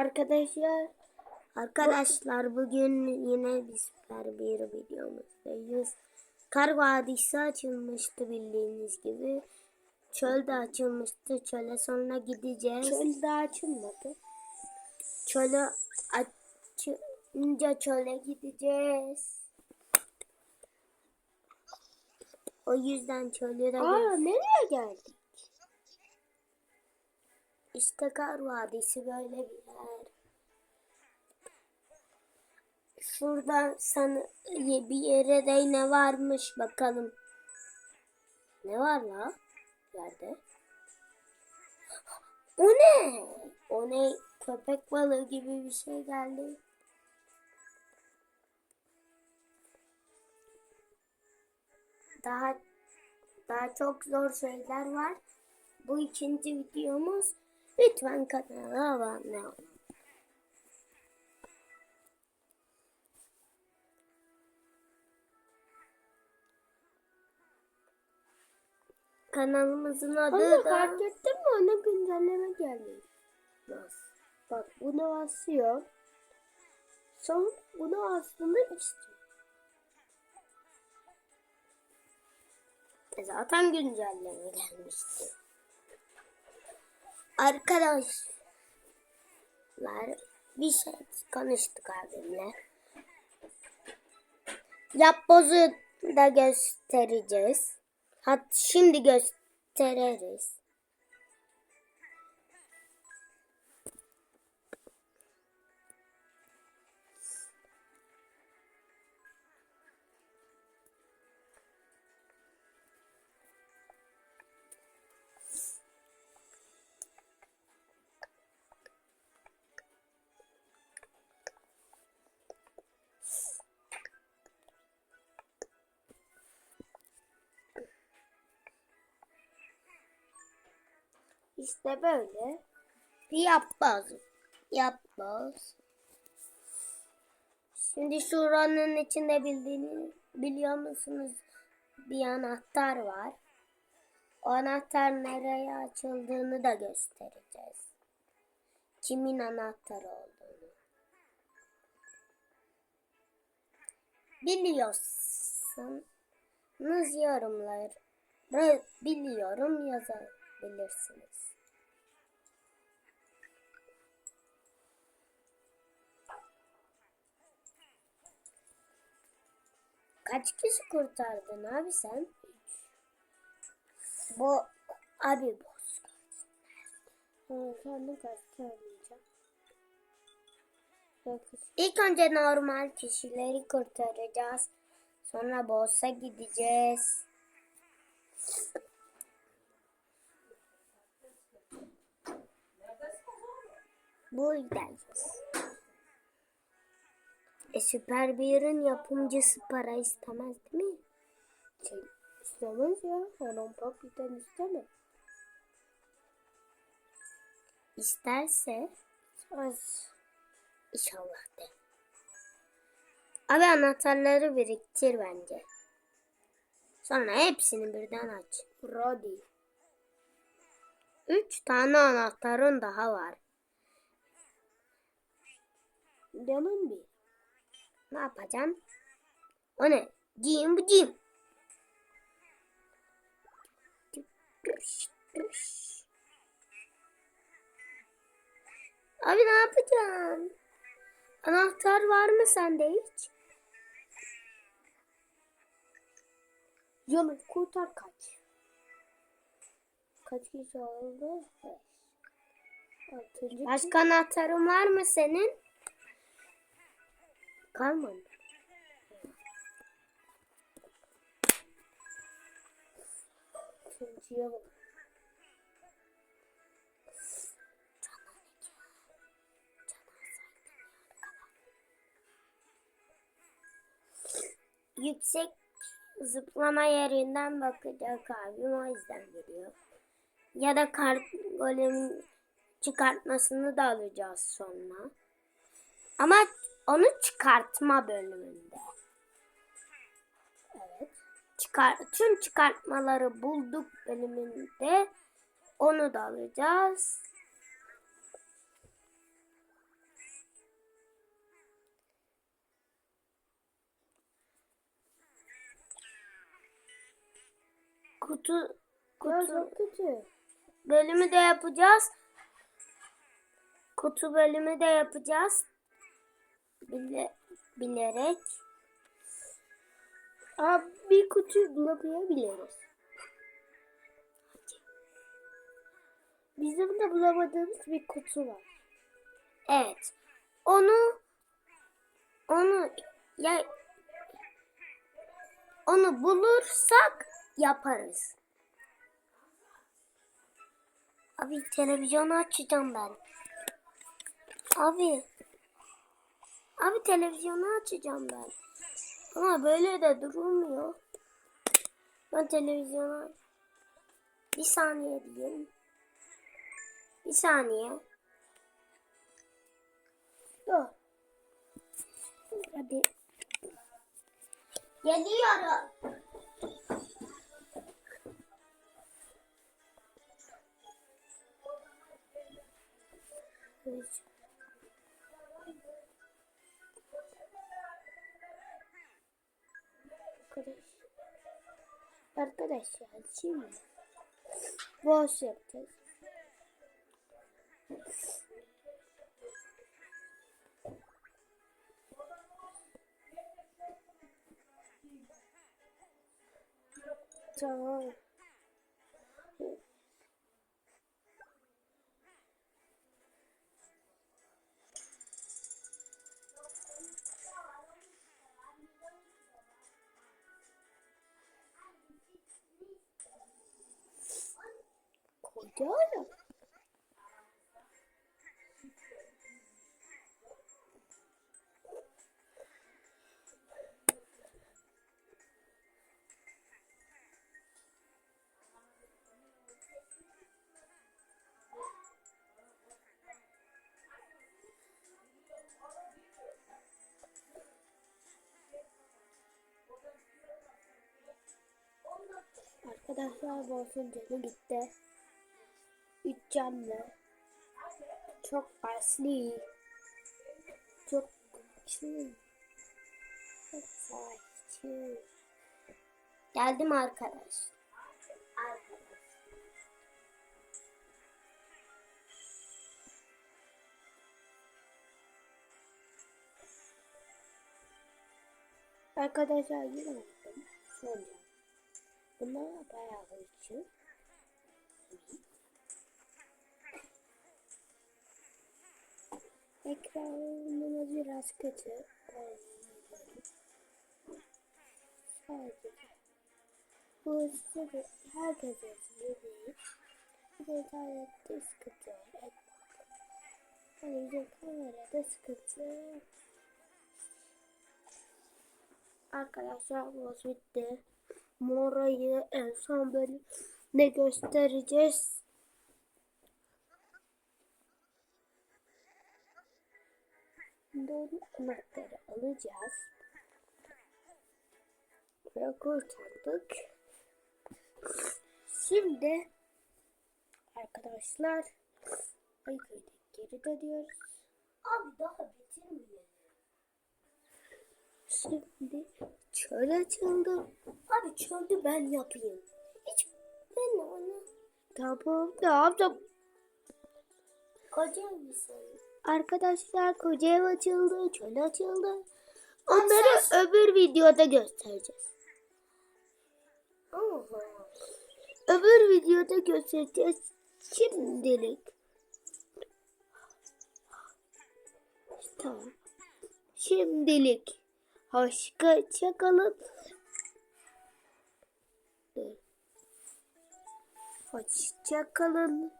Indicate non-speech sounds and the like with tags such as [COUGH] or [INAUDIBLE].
Arkadaşlar arkadaşlar bugün yine bir süper bir videomuzdayız. Kar Vadisi açılmıştı bildiğiniz gibi. Çöl de açılmıştı. Çöle sonra gideceğiz. Çöl daha açılmadı. Çölü açınca çöle gideceğiz. O yüzden çölü de Aa nereye geldik? İşte Kar Vadisi böyle bir yer. Şurada sana bir yere de ne varmış bakalım. Ne var la yerde? [GASPS] O ne? O ne? Köpek balığı gibi bir şey geldi. Daha daha çok zor şeyler var. Bu ikinci videomuz. Lütfen kanala abone olun. Kanalımızın adı Ama da fark ettin mi ona güncelleme. Nasıl? Bak bunu basıyor. Son bunu aslında istiyor. E, Zaten güncelleme gelmişti. Arkadaşlar bir şey konuştuk abimle. Yapbozu da göstereceğiz. Hat şimdi gösteririz. İşte böyle. Yapboz. Yapboz. Şimdi şuranın içinde bildiğini biliyor musunuz? Bir anahtar var. O anahtar nereye açıldığını da göstereceğiz. Kimin anahtarı olduğunu. Biliyorsunuz yorumları biliyorum yazabilirsiniz. Kaç kişi kurtardın abi sen? Bu abi boss. Ha, kendim. Dokuz. İlk önce normal kişileri kurtaracağız. Sonra boss'a gideceğiz. Buradayız. E süper bir'in yapımcısı para istemez değil mi? Şey, istemez ya. Anam papiden istemez. İsterse Az. inşallah de. Abi anahtarları biriktir bence. Sonra hepsini birden aç. Rodi. Üç tane anahtarın daha var. Canım bir. Ne yapacaksın? O ne? Cim bu cim. Abi ne yapacaksın? Anahtar var mı sende hiç? Canım kurtar kaç. Kaç kişi oldu? Altıncı. Başka anahtarın var mı senin? Kalmadı. Altıncıya bak. Yüksek zıplama yerinden bakacak abim o yüzden geliyor. Ya da kart golemin çıkartmasını da alacağız sonra. Ama onu çıkartma bölümünde. Evet. Çıkar, tüm çıkartmaları bulduk bölümünde onu da alacağız. Kutu kutu kutu bölümü de yapacağız. Kutu bölümü de yapacağız. Bile, bilerek. Abi bir kutuyu bulamayabiliriz. Bizim de bulamadığımız bir kutu var. Evet. Onu onu ya onu bulursak yaparız. Abi televizyonu açacağım ben. Abi. Abi televizyonu açacağım ben. Ama böyle de durulmuyor. Ben televizyonu bir saniye diyeyim. Bir saniye. Dur. Hadi. Geliyorum. Üç. Arkadaş. Arkadaşlar şimdi boş yapacağız. Tamam. Ya. Arkadaşlar Bolsun canı gitti. Canlı. Çok asli. Çok güçlü. Çok savaşçı. Geldim arkadaş. Arkadaş. Arkadaşlar yine. Son can. Bunlar bayağı güçlü. Ekranımız biraz kötü. Sadece bu sırrı herkese size değil. Bir de internette sıkıntı var. Hani bizim kamerada sıkıntı. Arkadaşlar bu bitti. Morayı en son ne göstereceğiz. Doğru anahtarı alacağız. Ve kurtardık. Şimdi arkadaşlar Aykırı'da geri dönüyoruz. Abi daha bitirmiyor. Şimdi çöl açıldı. Abi çöldü ben yapayım. Hiç ben onu Tamam ne yaptım? koca mısın? Arkadaşlar koca ev açıldı, çöl açıldı. Onları öbür videoda göstereceğiz. Oha. Öbür videoda göstereceğiz. Şimdilik. Tamam. Şimdilik. Hoşça kalın. Hoşça kalın.